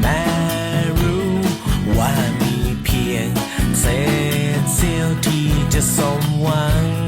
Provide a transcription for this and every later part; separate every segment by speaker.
Speaker 1: แม้รู้ว่ามีเพียงเศษเสี้ยวที่จะสมหวัง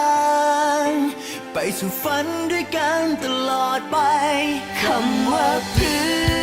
Speaker 1: สู่ฝันด้วยกันตลอดไป
Speaker 2: คำว่าเพื่อ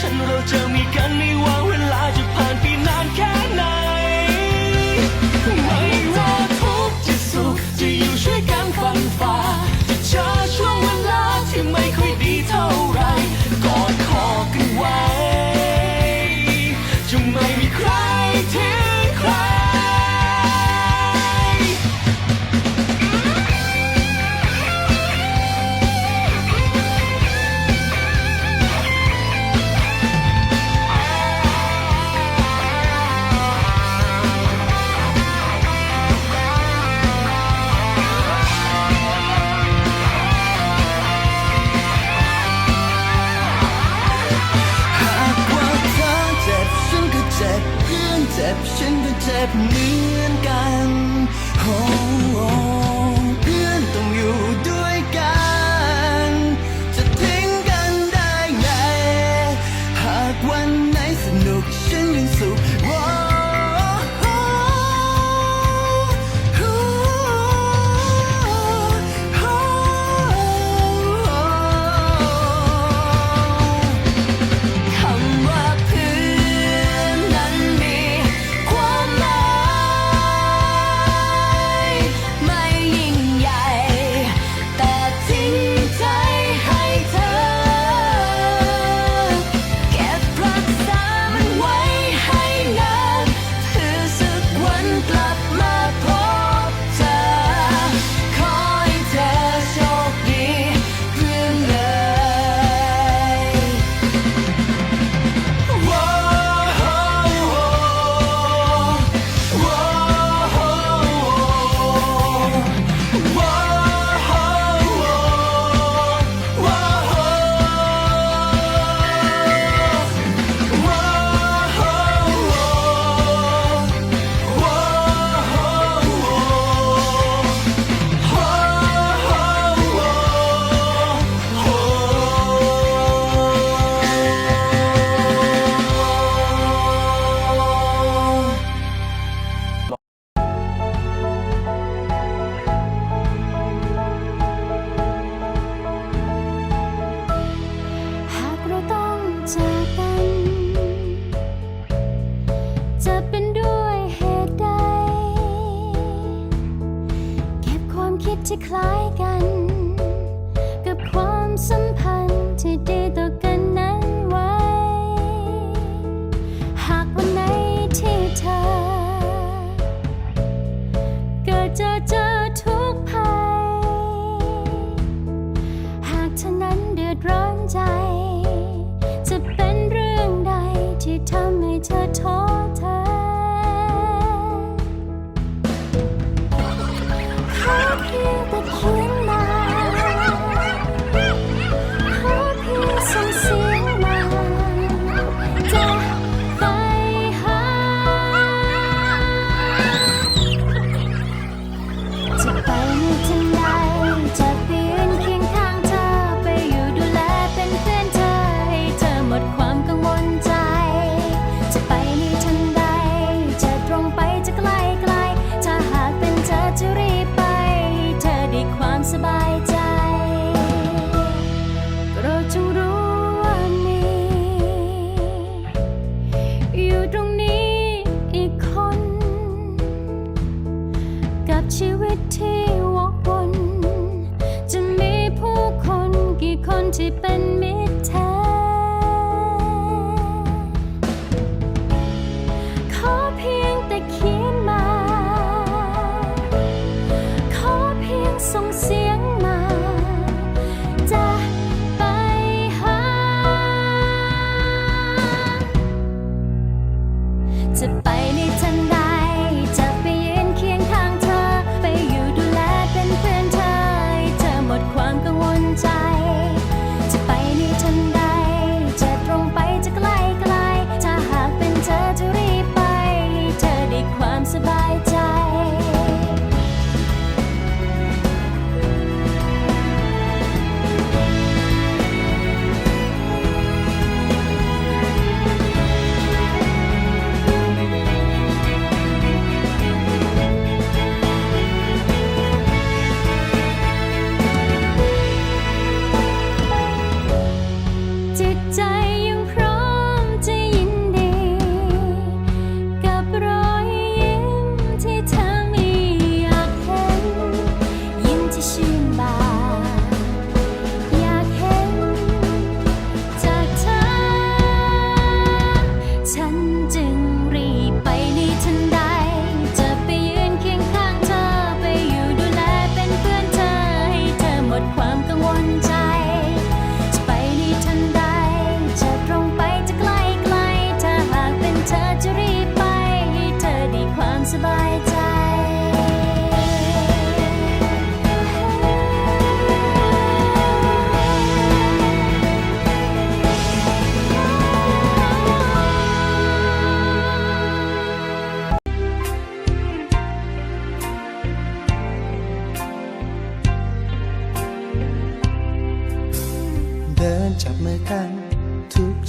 Speaker 3: 承诺 ฉันก็เจ็
Speaker 4: บเหมือนกันโอ้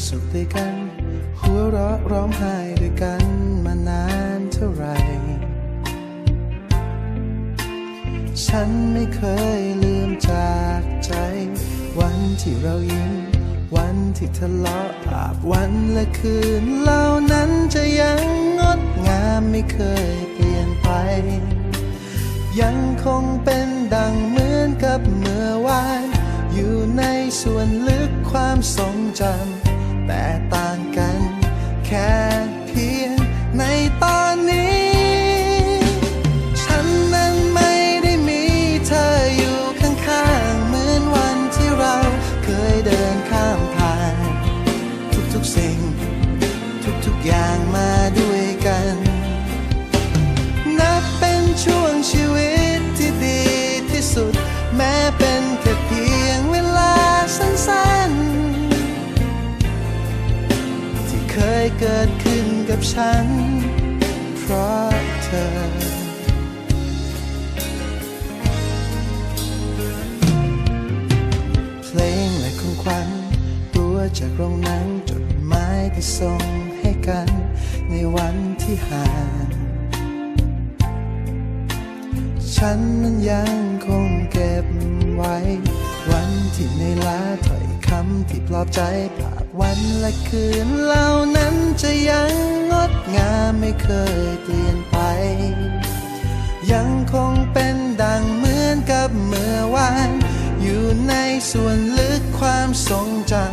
Speaker 5: สุขด้วยกัน หัวเราะร้องไห้ด้วยกันมานานเท่าไหร่ ฉันไม่เคยลืมจากใจ วันที่เรายิ้ม วันที่ทะเลาะอาบวันและคืนเหล่านั้นจะยังงดงามไม่เคยเปลี่ยนไป ยังคงเป็นดังเหมือนกับเมื่อวานอยู่ในส่วนลึกความทรงจำ แต่ต่างกัน แค่เพียงในต เกิดขึ้นกับฉัน เพราะเธอเพลงและของขวัญตัวจากโรงหนังจดหมายที่ส่งให้กัน ในวันที่ห่าง ฉันนั้นยังคงเก็บไว้ วันที่ในอยล้าถ้อยคำที่ปลอบใจภาพวันและคืนเหล่านั้นจะยังงดงามไม่เคยเปลี่ยนไป ยังคงเป็นดังเหมือนกับเมื่อวาน อยู่ในส่วนลึกความทรงจำ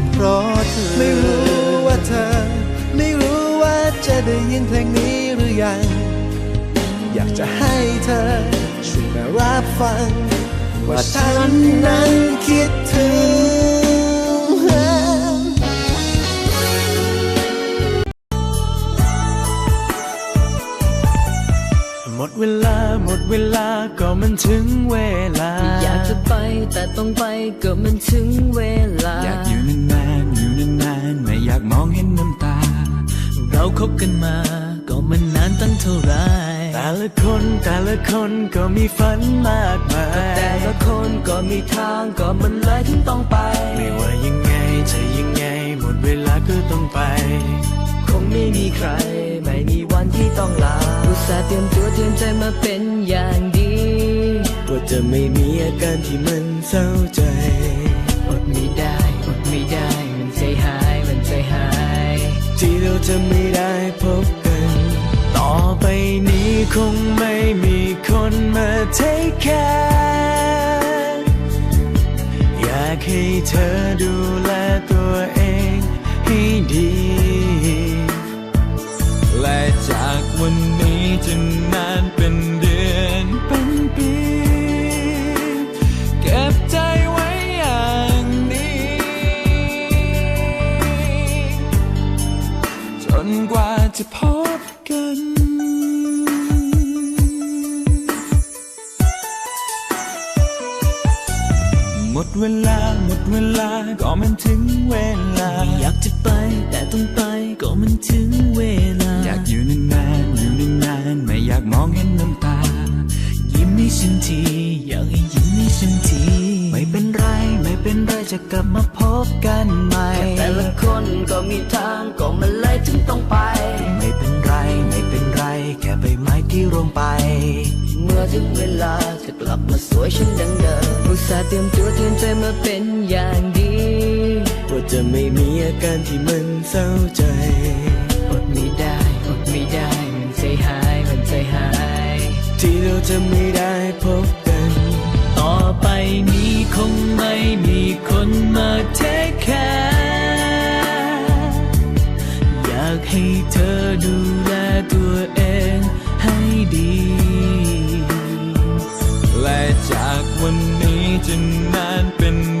Speaker 5: ราะเธอไม่รู้ว่าเธอ ไม่รู้ว่าจะได้ยินเพลงนี้หรือยัง อยากจะให้เธอช่วยมารับฟัง ว่าฉันนั้นคิดถึง
Speaker 6: หมดเวลาหมดเวลาก็มันถึงเวลา
Speaker 7: อยากจะไปแต่ต้องไปก็มันถึงเวลา
Speaker 6: กันมา ก็มันนานตั้งเท่าไหรแต่ละคนแต่ละคนก็มีฝันมากมาย
Speaker 7: แต่ละคนก็มีทางก็มันเลยถึงต้องไป
Speaker 6: ไม่ว่ายังไงจะยังไง หมดเวลาก็ต้องไป
Speaker 7: คงไม่มีใคร ไม่มีวันที่ต้องลาอุตส่าห์เตรียมตัวเตรียมใจมาเป็นอย่างดี
Speaker 6: ว่าจะไม่มีอาการที่มันเศร้า จะไม่ได้พบกัน ต่อไปนี้คงไม่มีคนมาเทคแคร์อยากให้เธอดูแลตัวเองให้ดี และจากวัน จะพบกันหมดเวลาหมดเวลาก็มันถึงเวลา
Speaker 7: อยากจะไปแต่ต้องไปก็มันถึงเวลา
Speaker 6: อยากอยู่นานๆอยู่นานๆไม่อยากมองเห็นน้ำตา
Speaker 7: ยิ้มให้ฉันทีอยากให้ยิ้มให้ฉันที
Speaker 6: ไม่เป็นไรไม่เป็นไรจะกลับมาพบกันใหม่
Speaker 7: แต่ละคนก็มีทางก็มันเลยถึงต้องไป
Speaker 6: วงไป
Speaker 7: เมื่อถึงเวลาจะกลับมาสวยเช่นดังเดิมอุตส่าห์เตรียมตัวเตรียมใจมาเป็นอย่างดี
Speaker 6: ว่าจะไม่มีอาการที่มันเศร้าใจ
Speaker 7: อดไม่ได้อดไม่ได้มันใจหายมันใจหาย
Speaker 6: ที่เราจะไม่ได้พบกัน
Speaker 7: ต่อไปนี้คงไม่มีคนมาเทคแคร์
Speaker 6: อยากให้เธอ
Speaker 8: ดูแลตัวเอง ดี และจากวันนี้จะนานเป็น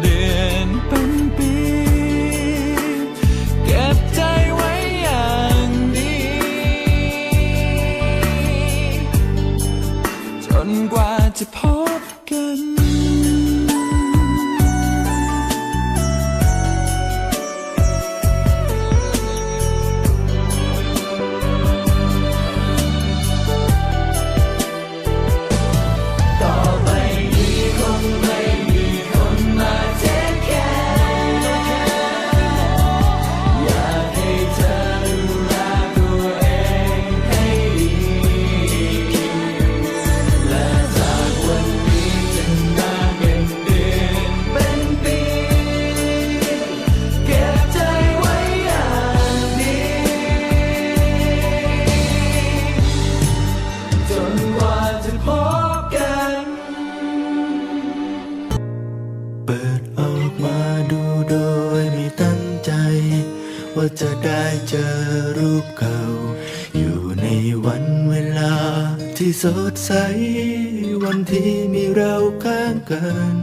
Speaker 8: เดือน ใส
Speaker 9: วันที่มีเราข้างกัน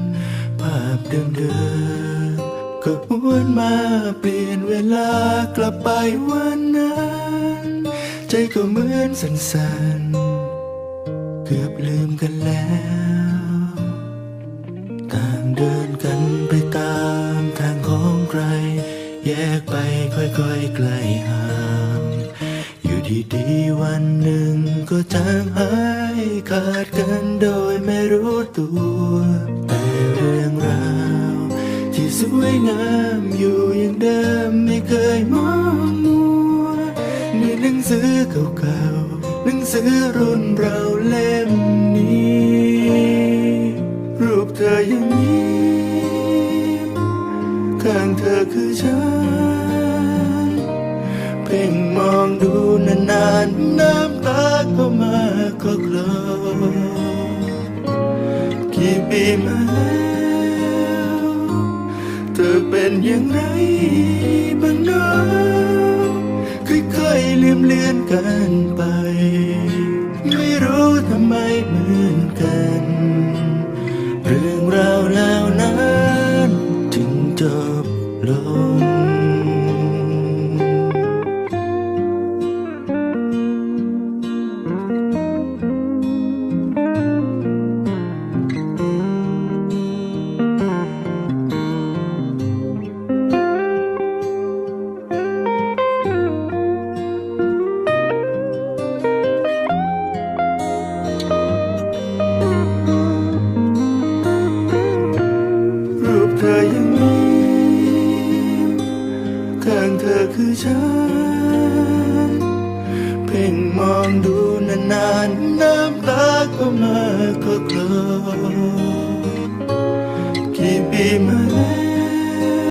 Speaker 9: ภาพเดิมๆก็หวนมาเปลี่ยนเวลากลับไปวันนั้น ใจก็เหมือนสั่นๆ เกือบลืมกันแล้วต่างเดินกันไปตามทางของใคร แยกไปค่อยๆไกลห่างอยู่ดีๆวันหนึ่งก็จางหาย ขาดกันโดยไม่รู้ตัว แต่เรื่องราวที่สวยงามอยู่อย่างเดิมไม่เคยมองมัวในหนังสือเก่าๆหนังสือรุ่นเราเล่มนี้ รูปเธอยังยิ้ข้างเธอคือฉัน เพ่งมองดูนานๆ มาก็กลอกี่ปีมาแล้วเธอเป็นอย่างไรบ้างเนาะค่อยๆลืมเลือนกันไป ไม่รู้ทำไม